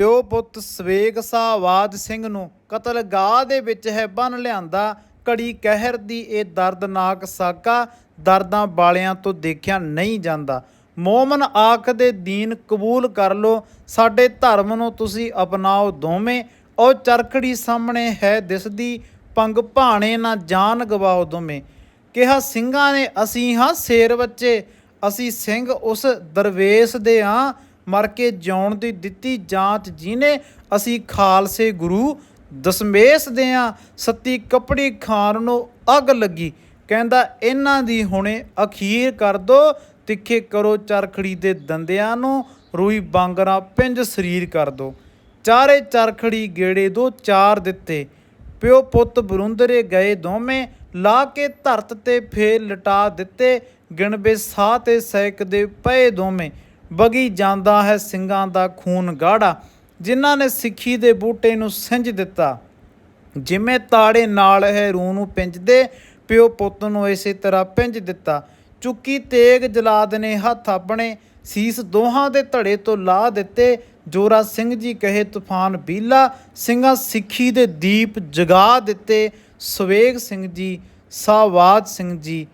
ਪਿਓ ਪੁੱਤ ਸਵੇਗ ਸਾਵਾਦ ਸਿੰਘ ਨੂੰ ਕਤਲਗਾਹ ਦੇ ਵਿੱਚ ਹੈ ਬੰਨ ਲਿਆਂਦਾ। ਕੜੀ ਕਹਿਰ ਦੀ ਇਹ ਦਰਦਨਾਕ ਸਾਕਾ ਦਰਦਾਂ ਵਾਲਿਆਂ ਤੋਂ ਦੇਖਿਆ ਨਹੀਂ ਜਾਂਦਾ। ਮੋਮਨ ਆਖਦੇ, ਦੀਨ ਕਬੂਲ ਕਰ ਲੋ ਸਾਡੇ ਧਰਮ ਨੂੰ ਤੁਸੀਂ ਅਪਣਾਓ ਦੋਵੇਂ। ਉਹ ਚਰਖੜੀ ਸਾਹਮਣੇ ਹੈ ਦਿਸਦੀ, ਪੰਗ ਭਾਣੇ ਨਾ ਜਾਨ ਗਵਾਓ ਦੋਵੇਂ। ਕਿਹਾ, ਸਿੰਘਾਂ ਨੇ, ਅਸੀਂ ਹਾਂ ਸ਼ੇਰ ਬੱਚੇ, ਅਸੀਂ ਸਿੰਘ ਉਸ ਦਰਵੇਸ਼ ਦੇ ਹਾਂ। ਮਰ ਕੇ ਜਿਉਣ ਦੀ ਦਿੱਤੀ ਜਾਂਚ ਜਿਹਨੇ ਅਸੀਂ ਖਾਲਸੇ ਗੁਰੂ ਦਸਮੇਸ਼ ਦੇ ਹਾਂ ਸੱਤੀ ਕਪੜੀ ਖਾਨ ਨੂੰ ਅੱਗ ਲੱਗੀ। ਕਹਿੰਦਾ, ਇਹਨਾਂ ਦੀ ਹੁਣੇ ਅਖੀਰ ਕਰ ਦੋ, ਤਿੱਖੇ ਕਰੋ ਚਰਖੜੀ ਦੇ ਦੰਦਿਆਂ ਨੂੰ ਰੂਈ ਬਾਂਗਰਾ ਪਿੰਜ ਸਰੀਰ ਕਰ ਦੋ। ਚਾਰੇ ਚਰਖੜੀ ਗੇੜੇ ਦੋ ਚਾਰ ਦਿੱਤੇ। ਪਿਓ ਪੁੱਤ ਬਰੁੰਦਰੇ ਗਏ ਦੋਵੇਂ, ਲਾ ਕੇ ਧਰਤ ਤੇ ਫੇਰ ਲਟਾ ਦਿੱਤੇ। ਗਿਣਵੇ ਸਾਹ ਤੇ ਸੈਕ ਦੇ ਪਏ ਦੋਵੇਂ। ਬਗੀ ਜਾਂਦਾ ਹੈ ਸਿੰਘਾਂ ਦਾ ਖੂਨ ਗਾੜਾ, ਜਿਨ੍ਹਾਂ ਨੇ ਸਿੱਖੀ ਦੇ ਬੂਟੇ ਨੂੰ ਸਿੰਜ ਦਿੱਤਾ। ਜਿਵੇਂ ਤਾੜੇ ਨਾਲ ਹੈ ਰੂਹ ਨੂੰ ਪਿੰਜਦੇ, ਪਿਓ ਪੁੱਤ ਨੂੰ ਇਸੇ ਤਰ੍ਹਾਂ ਪਿੰਜ ਦਿੱਤਾ। ਚੁੱਕੀ ਤੇਗ ਜਲਾਦ ਨੇ ਹੱਥ ਆਪਣੇ, ਸੀਸ ਦੋਹਾਂ ਦੇ ਧੜੇ ਤੋਂ ਲਾ ਦਿੱਤੇ। ਜੋਰਾ ਸਿੰਘ ਜੀ ਕਹੇ, ਤੂਫਾਨ ਬੀਲਾ। ਸਿੰਘਾਂ ਸਿੱਖੀ ਦੇ ਦੀਪ ਜਗਾ ਦਿੱਤੇ। ਸਵੇਗ ਸਿੰਘ ਜੀ ਸਾਵਾਦ ਸਿੰਘ ਜੀ